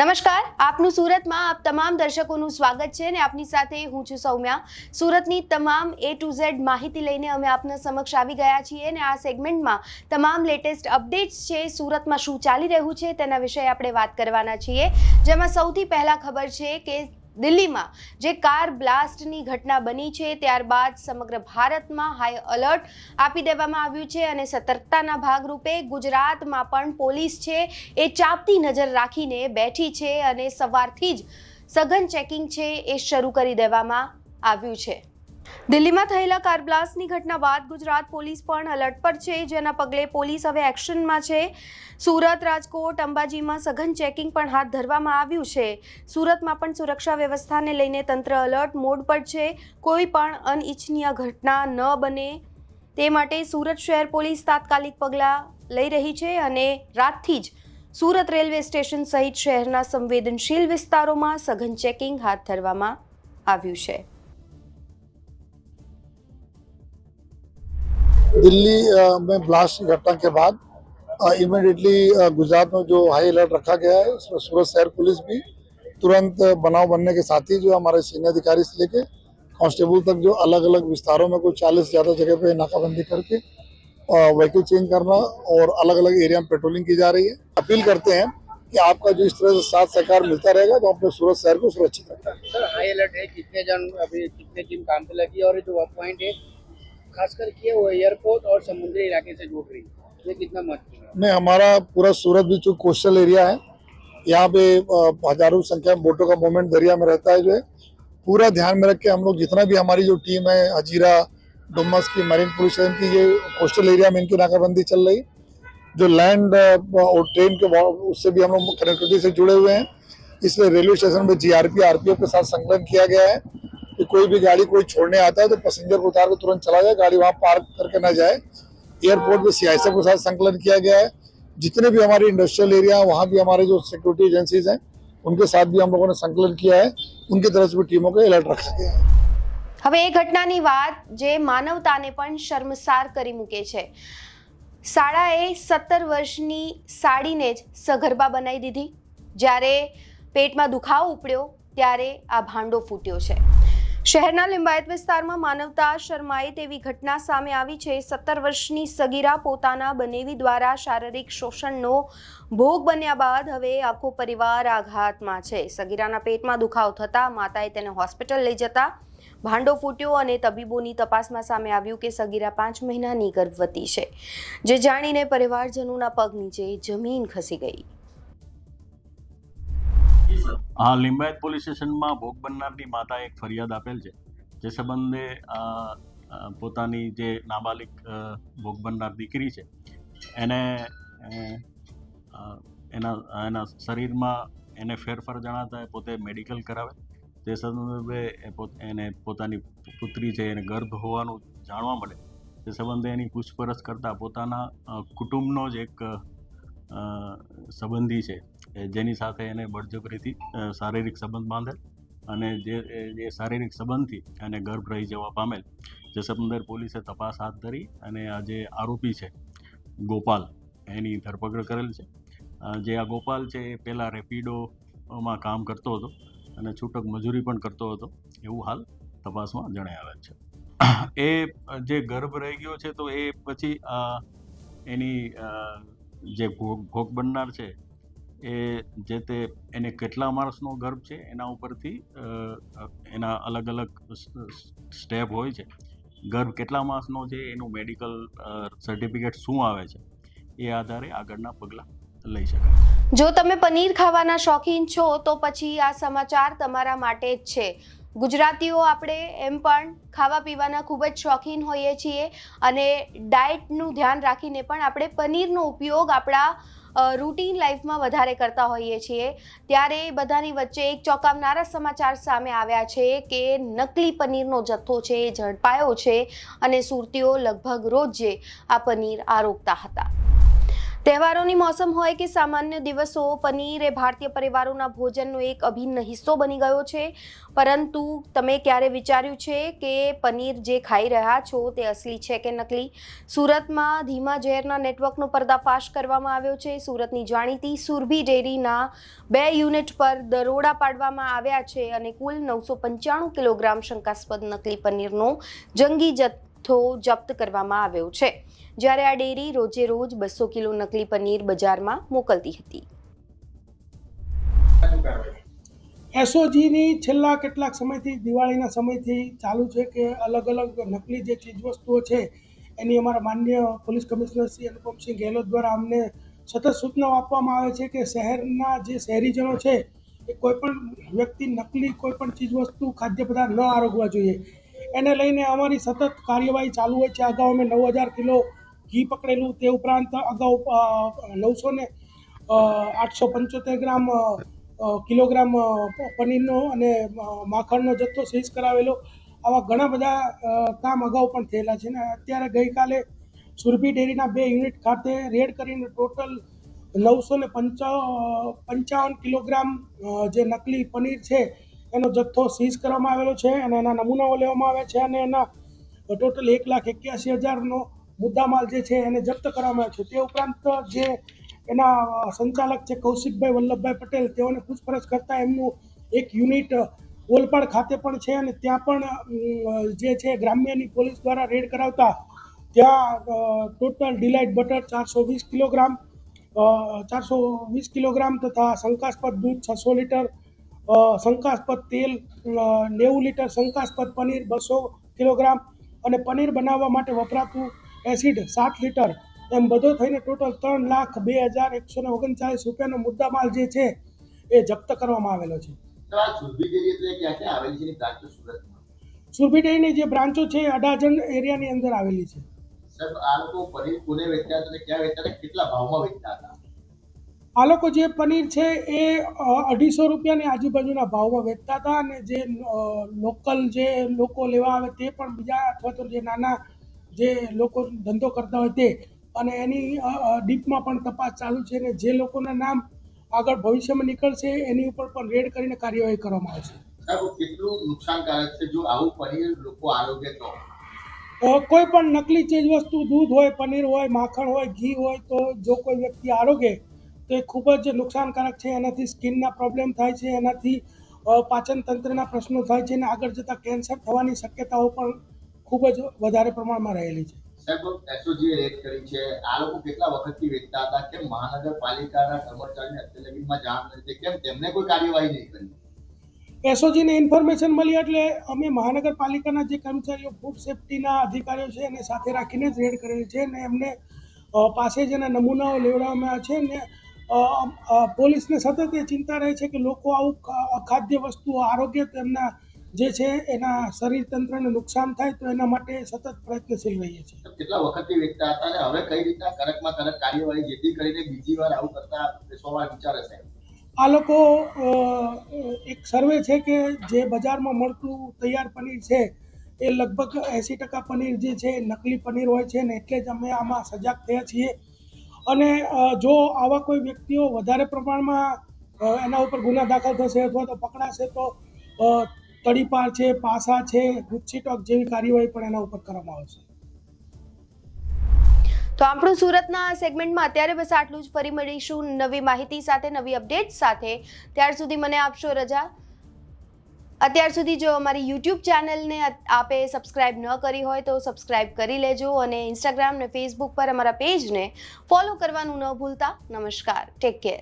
નમસ્કાર, આપનું સુરતમાં આપ તમામ દર્શકોનું સ્વાગત છે અને આપની સાથે હું છું સૌમ્યા. સુરતની તમામ એ ટુ ઝેડ માહિતી લઈને અમે આપના સમક્ષ આવી ગયા છીએ અને આ સેગમેન્ટમાં તમામ લેટેસ્ટ અપડેટ્સ છે, સુરતમાં શું ચાલી રહ્યું છે તેના વિશે આપણે વાત કરવાના છીએ. જેમાં સૌથી પહેલા ખબર છે કે દિલ્હીમાં જે કાર બ્લાસ્ટની ઘટના બની છે, ત્યારબાદ સમગ્ર ભારતમાં હાઈ અલર્ટ આપી દેવામાં આવ્યું છે અને સતર્કતાના ભાગરૂપે ગુજરાતમાં પણ પોલીસ છે, એ ચાપતી નજર રાખીને બેઠી છે અને સવારથી જ સઘન ચેકિંગ છે, એ શરૂ કરી દેવામાં આવ્યું છે. દિલ્હીમાં થયેલા કાર બ્લાસ્ટની ઘટના બાદ ગુજરાત પોલીસ પણ અલર્ટ પર છે. જેના પગલે પોલીસ હવે એક્શનમાં છે. સુરત, રાજકોટ, અંબાજીમાં સઘન ચેકિંગ પણ હાથ ધરવામાં આવ્યું છે. સુરતમાં પણ સુરક્ષા વ્યવસ્થાને લઈને તંત્ર અલર્ટ મોડ પર છે. કોઈ પણ અનિચ્છનીય ઘટના ન બને. તે માટે સુરત શહેર પોલીસ તાત્કાલિક પગલાં લઈ રહી છે અને રાતથી જ સુરત રેલવે સ્ટેશન સહિત શહેરના સંવેદનશીલ વિસ્તારોમાં સઘન ચેકિંગ હાથ ધરવામાં આવ્યું છે. दिल्ली में ब्लास्ट की घटना के बाद इमिडिएटली गुजरात में जो हाई अलर्ट रखा गया है उसमें सूरत शहर पुलिस भी तुरंत बनाव बनने के साथ ही जो हमारे सीनियर अधिकारी से लेके कांस्टेबल तक जो अलग अलग विस्तारों में कोई चालीस ज़्यादा जगह पे नाकाबंदी करके व्हीकल चेंज करना और अलग अलग एरिया में पेट्रोलिंग की जा रही है। अपील करते हैं कि आपका जो इस तरह से साथ सहकार मिलता रहेगा तो अपने सूरत शहर को सुरक्षित रखें। सर हाई अलर्ट है, कितने जन, अभी कितने टीम काम पे लगी और जो वर्क पॉइंट है खासकर किए हुए एयरपोर्ट और समुद्री इलाके से जोड़ रही है। ये कितना महत्वपूर्ण है? में हमारा पूरा सूरत भी चूँकि कोस्टल एरिया है, यहाँ पे हज़ारों संख्या में बोटों का मूवमेंट दरिया में रहता है जो है। पूरा ध्यान में रख के हम लोग जितना भी हमारी जो टीम है, हजीरा, डुमस की मरीन पुलिस की, ये कोस्टल एरिया में इनकी नाकाबंदी चल रही जो लैंड और ट्रेन के उससे भी हम लोग कनेक्टिविटी से जुड़े हुए हैं। इसलिए रेलवे स्टेशन में जीआरपी आरपीएफ के साथ संकलन किया गया है। कि कोई भी गाड़ी कोई छोड़ने आता है तो पैसेंजर को उतार के तुरंत चला जाए गाड़ी वहाँ पार्क करके ना जाए एयरपोर्ट पे सीआईएसएफ के साथ संकलन किया गया है जितने भी हमारे इंडस्ट्रियल एरिया हैं वहाँ भी हमारे जो सिक्योरिटी एजेंसीज हैं उनके साथ भी हम लोगों ने संकलन किया है उनकी तरफ से भी टीमों को अलर्ट रखा गया है હવે એ ઘટનાની વાત જે માનવતાને પણ શર્મસાર કરી મૂકે છે શાળાએ સત્તર વર્ષની સાડીને જ સગર્ભા બનાવી દીધી જ્યારે પેટમાં દુખાવો ઉપડ્યો ત્યારે આ ભાંડો ફૂટ્યો છે શહેરના લિંબાયત વિસ્તારમાં માનવતા શરમાય તેવી ઘટના સામે આવી છે. સત્તર વર્ષની સગીરા પોતાના બનેવી દ્વારા શારીરિક શોષણનો ભોગ બન્યા બાદ હવે આખો પરિવાર આઘાતમાં છે. સગીરાના પેટમાં દુખાવો થતાં માતાએ તેને હોસ્પિટલ લઈ જતા ભાંડો ફૂટ્યો અને તબીબોની તપાસમાં સામે આવ્યું કે સગીરા પાંચ મહિનાની ગર્ભવતી છે. જે જાણીને પરિવારજનોના પગ નીચે જમીન ખસી ગઈ. હા, લિંબાયત પોલીસ સ્ટેશનમાં ભોગ બનનારની માતાએ એક ફરિયાદ આપેલ છે, જે સંબંધે પોતાની જે નાબાલિક ભોગ બનનાર દીકરી છે, એને એના એના શરીરમાં એને ફેરફાર જણાતા પોતે મેડિકલ કરાવે. તે સંદર્ભે એને પોતાની પુત્રી છે, એને ગર્ભ હોવાનું જાણવા મળે. તે સંબંધે એની પૂછપરછ કરતાં પોતાના કુટુંબનો જ એક સંબંધી છે. જેની સાથે એને બળજબરીથી શારીરિક સંબંધ બાંધેલ અને જે, એ- શારીરિક સંબંધથી એને ગર્ભ રહી જવા પામેલ. જે સંબંધે પોલીસે તપાસ હાથ ધરી અને આ જે આરોપી છે, ગોપાલ, એની ધરપકડ કરેલ છે. જે આ ગોપાલ છે એ પહેલાં રેપિડોમાં કામ કરતો હતો અને છૂટક મજૂરી પણ કરતો હતો, એવું હાલ તપાસમાં જણાય આવે છે. એ જે ગર્ભ રહી ગયો છે તો એ પછી એની જે ભોગ ભોગ બનનાર છે એ જે તે એને કેટલા માણસનો ગર્ભ છે, એના ઉપરથી એના અલગ અલગ સ્ટેપ હોય છે. ગર્ભ કેટલા માસનો છે, એનું મેડિકલ સર્ટિફિકેટ શું આવે છે, એ આધારે આગળના પગલાં લઈ શકાય જો તમે પનીર ખાવાના શોખીન છો, તો પછી આ સમાચાર તમારા માટે જ છે. ગુજરાતીઓ આપણે એમ પણ ખાવા પીવાના ખૂબ જ શોખીન હોઈએ છીએ અને ડાયટનું ધ્યાન રાખીને પણ આપણે પનીરનો ઉપયોગ આપણા રૂટીન લાઈફમાં વધારે કરતા હોઈએ છીએ. ત્યારે બધાની વચ્ચે એક ચોંકાવનારા સમાચાર સામે આવ્યા છે કે નકલી પનીરનો જથ્થો છે એ ઝડપાયો છે અને સુરતીઓ લગભગ રોજ આ પનીર આરોગતા હતા. તહેવારોની મોસમ હોય કે સામાન્ય દિવસો, પનીર એ ભારતીય પરિવારોના ભોજનનો એક અભિન્ન હિસ્સો બની ગયો છે. પરંતુ તમે ક્યારે વિચાર્યું છે કે પનીર જે ખાઈ રહ્યા છો તે અસલી છે કે નકલી? સુરતમાં ધીમા ઝેરના નેટવર્કનો પર્દાફાશ કરવામાં આવ્યો છે. સુરતની જાણીતી સુરભી ડેરીના બે યુનિટ પર દરોડા પાડવામાં આવ્યા છે અને કુલ નવસો પંચાણું કિલોગ્રામ શંકાસ્પદ નકલી પનીરનો જંગી જથ્થો જપ્ત કરવામાં આવ્યો છે, જ્યારે આ ડેરી રોજે રોજ બસો કિલો નકલી પનીર બજારમાં મોકલતી હતી. એસઓજીની છેલ્લા કેટલાક સમયથી, દિવાળીના સમયથી ચાલુ છે કે અલગ અલગ નકલી જે ચીજવસ્તુઓ છે, એની અમારા માન્ય પોલીસ કમિશનર શ્રી અનુપમસિંહ ગેહલોત દ્વારા અમને સતત સૂચનાઓ આપવામાં આવે છે કે શહેરના જે શહેરીજનો છે, એ કોઈપણ વ્યક્તિ નકલી કોઈપણ ચીજવસ્તુ ખાદ્ય પદાર્થ ન આરોગવા જોઈએ. એને લઈને અમારી સતત કાર્યવાહી ચાલુ હોય છે. અગાઉ અમે નવ હજાર કિલો ઘી પકડેલું તે ઉપરાંત અગાઉ નવસો ને આઠસો પંચોતેર ગ્રામ કિલોગ્રામ પનીરનો અને માખણનો જથ્થો સીઝ કરાવેલો. આવા ઘણા બધા કામ અગાઉ પણ થયેલા છે ને અત્યારે ગઈકાલે સુરભી ડેરીના બે યુનિટ ખાતે રેડ કરીને ટોટલ નવસો ને પંચાવન કિલોગ્રામ જે નકલી પનીર છે એનો જથ્થો સીઝ કરવામાં આવેલો છે અને એના નમૂનાઓ લેવામાં આવ્યા છે અને એના ટોટલ એક લાખ એક્યાસી હજારનો મુદ્દામાલ જે છે એને જપ્ત કરવામાં આવ્યો છે. તે ઉપરાંત જે એના સંચાલક છે કૌશિકભાઈ વલ્લભભાઈ પટેલ, તેઓને પૂછપરછ કરતાં એમનું એક યુનિટ ઓલપાડ ખાતે પણ છે અને ત્યાં પણ જે છે ગ્રામ્યની પોલીસ દ્વારા રેડ કરાવતા ત્યાં ટોટલ ડિલાઇટ બટર ચારસો વીસ કિલોગ્રામ ચારસો વીસ કિલોગ્રામ તથા શંકાસ્પદ દૂધ છસો લીટર શંકાસ્પદ તેલ નેવું લીટર શંકાસ્પદ પનીર બસો કિલોગ્રામ અને પનીર બનાવવા માટે વપરાતું એસિડ સાત લીટર. એમ બધો થઈને ટોટલ ત્રણ લાખ બે હજાર એકસો ને ઓગણચાલીસ રૂપિયાનો મુદ્દામાલ જે છે એ જપ્ત કરવામાં આવેલો છે. સુરભી ડેરીની જે બ્રાન્ચો છે અડાજણ એરિયાની અંદર આવેલી છે. સાહેબ આ લોકો પનીર કોને વેચતા હતા ક્યાં વેચતા હતા? કેટલા ભાવમાં વેચતા હતા? આ લોકો જે પનીર છે એ અઢીસો રૂપિયાની આજુબાજુના ભાવમાં વેચતા હતા અને જે લોકલ જે લોકો લેવા આવે તે પણ બીજા અથવા તો જે નાના જે લોકો ધંધો કરતા હોય તે અને એની ડીપમાં પણ તપાસ ચાલુ છે અને જે લોકોના નામ આગળ ભવિષ્યમાં નીકળશે એની ઉપર પણ રેડ કરીને કાર્યવાહી કરવામાં આવશે. સાહેબ કેટલું નુકસાનકારક છે? જો આવું પનીર લોકો આરોગ્ય તો? કોઈ પણ નકલી ચીજ વસ્તુ દૂધ હોય પનીર હોય માખણ હોય ઘી હોય તો જો કોઈ વ્યક્તિ આરોગે તો એ ખૂબ જ નુકસાનકારક છે. એનાથી સ્કિનના પ્રોબ્લેમ થાય છે એનાથી પાચન તંત્રના પ્રશ્નો થાય છે અને આગળ જતાં કેન્સર થવાની શક્યતાઓ પણ ખૂબ જ વધારે પ્રમાણમાં રહેલી છે. સાહેબ એસઓજીએ રેડ કરી છે. આ લોકો કેટલા વખતથી વેચતા હતા? કેમ મહાનગરપાલિકાના કર્મચારીને અત્યાર જાણ નથી? કેમ તેમને કોઈ કાર્યવાહી નહીં કરી? એસઓજીને ઇન્ફોર્મેશન મળી એટલે અમે મહાનગરપાલિકાના જે કર્મચારીઓ ફૂડ સેફ્ટીના અધિકારીઓ છે એને સાથે રાખીને જ રેડ કરેલી છે અને એમને પાસે જેના નમૂનાઓ લેવડાવવામાં છે ને પોલીસને સતત એ ચિંતા રહે છે કે લોકો આવું ખાદ્ય અખાદ્ય વસ્તુઓ આરોગ્ય તેમના જે છે એના શરીર તંત્રને નુકસાન થાય તો એના માટે સતત પ્રયત્નશીલ રહીએ છીએ. કેટલા વખતથી વેચતા હતા અને હવે કઈ રીતના કડકમાં કડક કાર્યવાહી જેથી કરીને બીજી વાર આવું કરતા બેસવા વિચાર સાહેબ આ લોકો એક સર્વે છે કે જે બજારમાં મળતું તૈયાર પનીર છે એ લગભગ એંસી ટકા પનીર જે છે નકલી પનીર હોય છે ને એટલે જ અમે આમાં સજાગ થયા છીએ. અને જો આવા કોઈ વ્યક્તિઓ વધારે પ્રમાણમાં એના ઉપર ગુના દાખલ થશે અથવા તો પકડાશે તો તડીપાર છે, પાસા છે ગુસ્સીટોક જેવી કાર્યવાહી પણ એના ઉપર કરવામાં આવશે. તો આપણું સુરતના સેગમેન્ટમાં અત્યારે બસ આટલું જ. ફરી મળીશું નવી માહિતી સાથે, નવી અપડેટ સાથે. ત્યાર સુધી મને આપશો રજા. અત્યાર સુધી જો અમારી યુટ્યુબ ચેનલને આપે સબસ્ક્રાઇબ ન કરી હોય તો સબસ્ક્રાઇબ કરી લેજો અને ઇન્સ્ટાગ્રામ ને ફેસબુક પર અમારા પેજને ફોલો કરવાનું ન ભૂલતા. નમસ્કાર. Take care